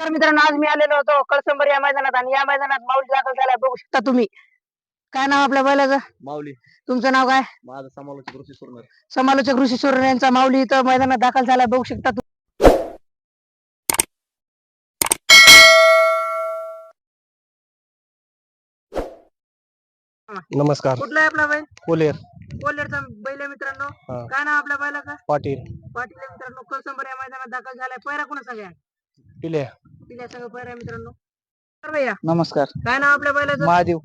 तर मित्रांनो आज मी आलेलो होतो कळसंबर या मैदानात आणि या मैदानात माऊली दाखल झालाय बघू शकता तुम्ही. काय नाव आपल्या बैलाचं? माऊली. तुमचं नाव काय? माझं समालोचक ऋषी सुरनर समालोचक ऋषी सोरेन यांचा माऊली इथं मैदानात दाखल झालाय बघू शकता तुम्ही नमस्कार. कुठला आहे आपला बैल? कोलेर. कोल्हेरचा बैल आहे मित्रांनो. हा. काय नाव आपल्या बैलाचं? पाटील. पाटील आहे मित्रांनो कळसंबर या मैदानात दाखल झालाय. पैरा कोणा सगळ्या पिले तिला सगळं पैरा आहे मित्रांनो. तर भैया नमस्कार. काय नाव आपल्या बैलाचं? महादेव.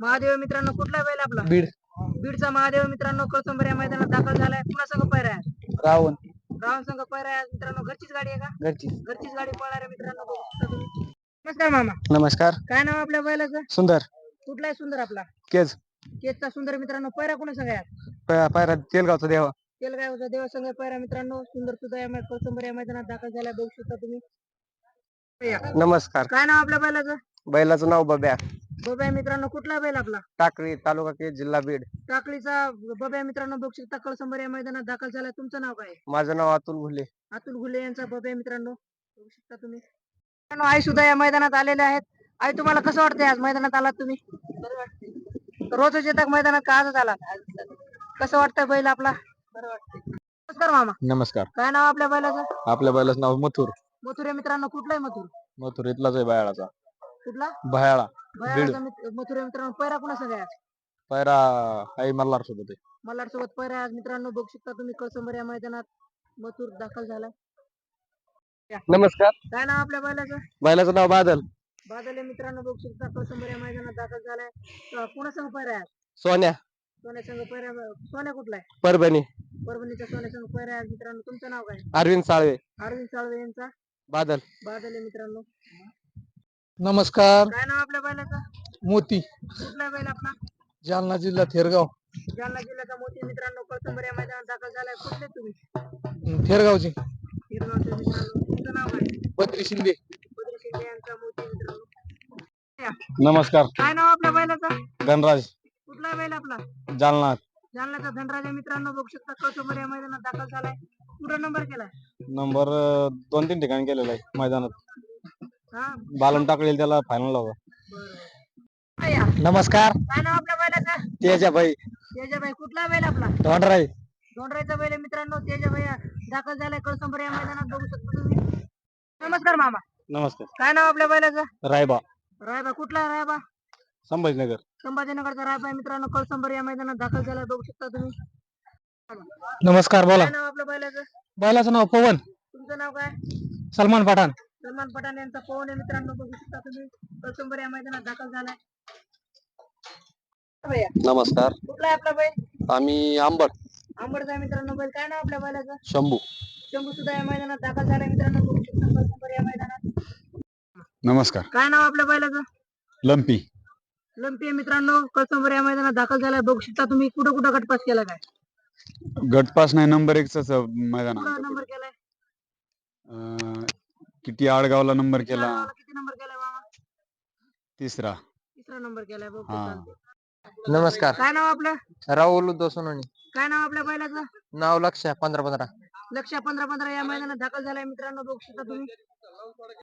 महादेव आहे मित्रांनो कुठला बैल आपला? बीड. बीडचा महादेव आहे मित्रांनो कळसंबर या मैदानात दाखल झालाय. कुणा संघ पैरा आहे? रावण. रावण संघ पैरा आहे मित्रांनो. घरचीच गाडी आहे का? घरची घरचीच गाडी पळणार आहे मित्रांनो बघू शकता तुम्ही. नमस्कार मामा. नमस्कार. काय नाव आपल्या बैलाचं? सुंदर. कुठला आहे सुंदर आपला? केज. केसचा सुंदर मित्रांनो. पैरा कोणा सगळ्यात प- पायरा तेलगावचा देवा. तेलगावचा देवासंघ पैरा मित्रांनो. सुंदर सुद्धा या मै- कळसंबर या मैदानात दाखल झाला बघू शकता तुम्ही. नमस्कार. काय नाव आपल्या बैलाचं? बैलाचं नाव बब्या. बब्या मित्रांनो कुठला बैल आपला? टाकळी तालुका केज जिल्हा बीड. टाकळीचा बब्या मित्रांनो बघू शकता कळसंबर या मैदानात दाखल झाला. तुमचं नाव काय? माझं नाव अतुल घुले. अतुल घुले यांचा बब्या मित्रांनो. बघू शकता तुम्ही. मित्रांनो, आई सुद्धा या मैदानात आलेल्या आहेत. आई तुम्हाला कसं वाटतंय आज मैदानात आलात तुम्ही? रोजच येतात मैदानात का आजच आलात? कसं वाटतंय बैल आपला? नमस्कार मामा. नमस्कार. काय नाव आपल्या बैलाचं? आपल्या बैलाचं नाव मथुर. मथुर आहे मित्रांनो कुठला आहे मथुर? मथुर इथलाच आहे बायाळाचा. कुठला? भयाळा मथुर आहे मित्रांनो पैरा कुणा सगळ्या पायरा आई मल्हार सोबत आहे. मल्हार सोबत पैरा आहे आज मित्रांनो बघू शकता तुम्ही कळसंबर या मैदानात मथुर दाखल झालाय. नमस्कार. काय नाव आपल्या बैलाचं बैलाचं नाव बादल. बादल आहे मित्रांनो बघू शकता कळसंबर या मैदानात दाखल झालाय. अं, कुणा संघ पैरा आहे सोन्या. सोन्या संघ पैरा सोन्या कुठला आहे? परभणी. परभणीच्या सोन्या संघ पैरा आहे आज मित्रांनो तुमचं नाव काय? अरविंद साळवे. अरविंद साळवे यांचा. बादल. बादल आहे मित्रांनो. नमस्कार. काय नाव आपल्या बैलाचं? मोती. कुठला आहे बैल आपला? जालना जिल्हा थेरगाव. जालना जिल्ह्याचा मोठी मित्रांनो कळसंबर या मैदानात दाखल झालाय. कुठले तुम्ही? थेरगावची. हिरगावचे मित्रांनो. तुमचं नाव काय? बद्री शिंदे. बद्री शिंदे यांचा मोठी मित्रांनो. नमस्कार. काय नाव आपल्या बैलाचं? गणराज कुठला बैल आपला? जालना. जालन्याचा धनराजा मित्रांनो? बघू शकता कळसंबर या मैदानात दाखल झालाय. नंबर केलाय नंबर दोन तीन ठिकाणी केलेला आहे मैदानात. हा. बालन टाकलेलं त्याला फायनल होता. या. नमस्कार. काय नाव आपल्या बैलाचं? तेजाबाई. तेजाबाई कुठला बैल आपला? तोंडराई दोंडराचा बैल आहे मित्रांनो. तेजाबाई दाखल झालाय कळसंबर या मैदानात. बघू शकता तुम्ही. नमस्कार मामा. नमस्कार. काय नाव आपल्या बैलाचं? रायबा. रायबा कुठला आहे रायबा? संभाजीनगर. संभाजीनगरचा रायबा आहे मित्रांनो. कळसंबर या मैदानात दाखल झालाय. बघू शकता तुम्ही. नमस्कार बोला. काय नाव आपल्या बैलाचं? बैलाचं नाव पवन. तुमचं नाव काय? सलमान पठाण. सलमान पठाण यांचा पवन आहे मित्रांनो. बघू शकता तुम्ही. कळसंबर या मैदानात दाखल झालाय. भैया, नमस्कार. कुठला आहे आपला बैल? आम्ही आंबट आंबडचा आहे मित्रांनो. बैल काय नाव आपल्या बैलाचं? शंभू. शंभू सुद्धा या मैदानात दाखल झालाय मित्रांनो. बघू शकता कळसंबर या मैदानात. नमस्कार. काय नाव आपल्या बैलाचं? लंपी. लंपी आहे मित्रांनो. कळसंबर या मैदानात दाखल झालाय. बघू शकता तुम्ही. कुठं कुठं गटपास केला काय? गटपास नाही नंबर एकच मैदान कुठं नंबर केलाय? अं, किती आडगावला नंबर केला? गावाला किती नंबर केलाय मामा तिसरा. तिसरा नंबर केलाय बघू हा. चालतंय. नमस्कार. काय नाव आपलं? राहुल दोसोनी काय नाव आपल्या बैलाचं नाव लक्ष पंधरा पंधरा. लक्ष पंधरा पंधरा. या मैदानात दाखल झालाय मित्रांनो बघू शकता तुम्ही.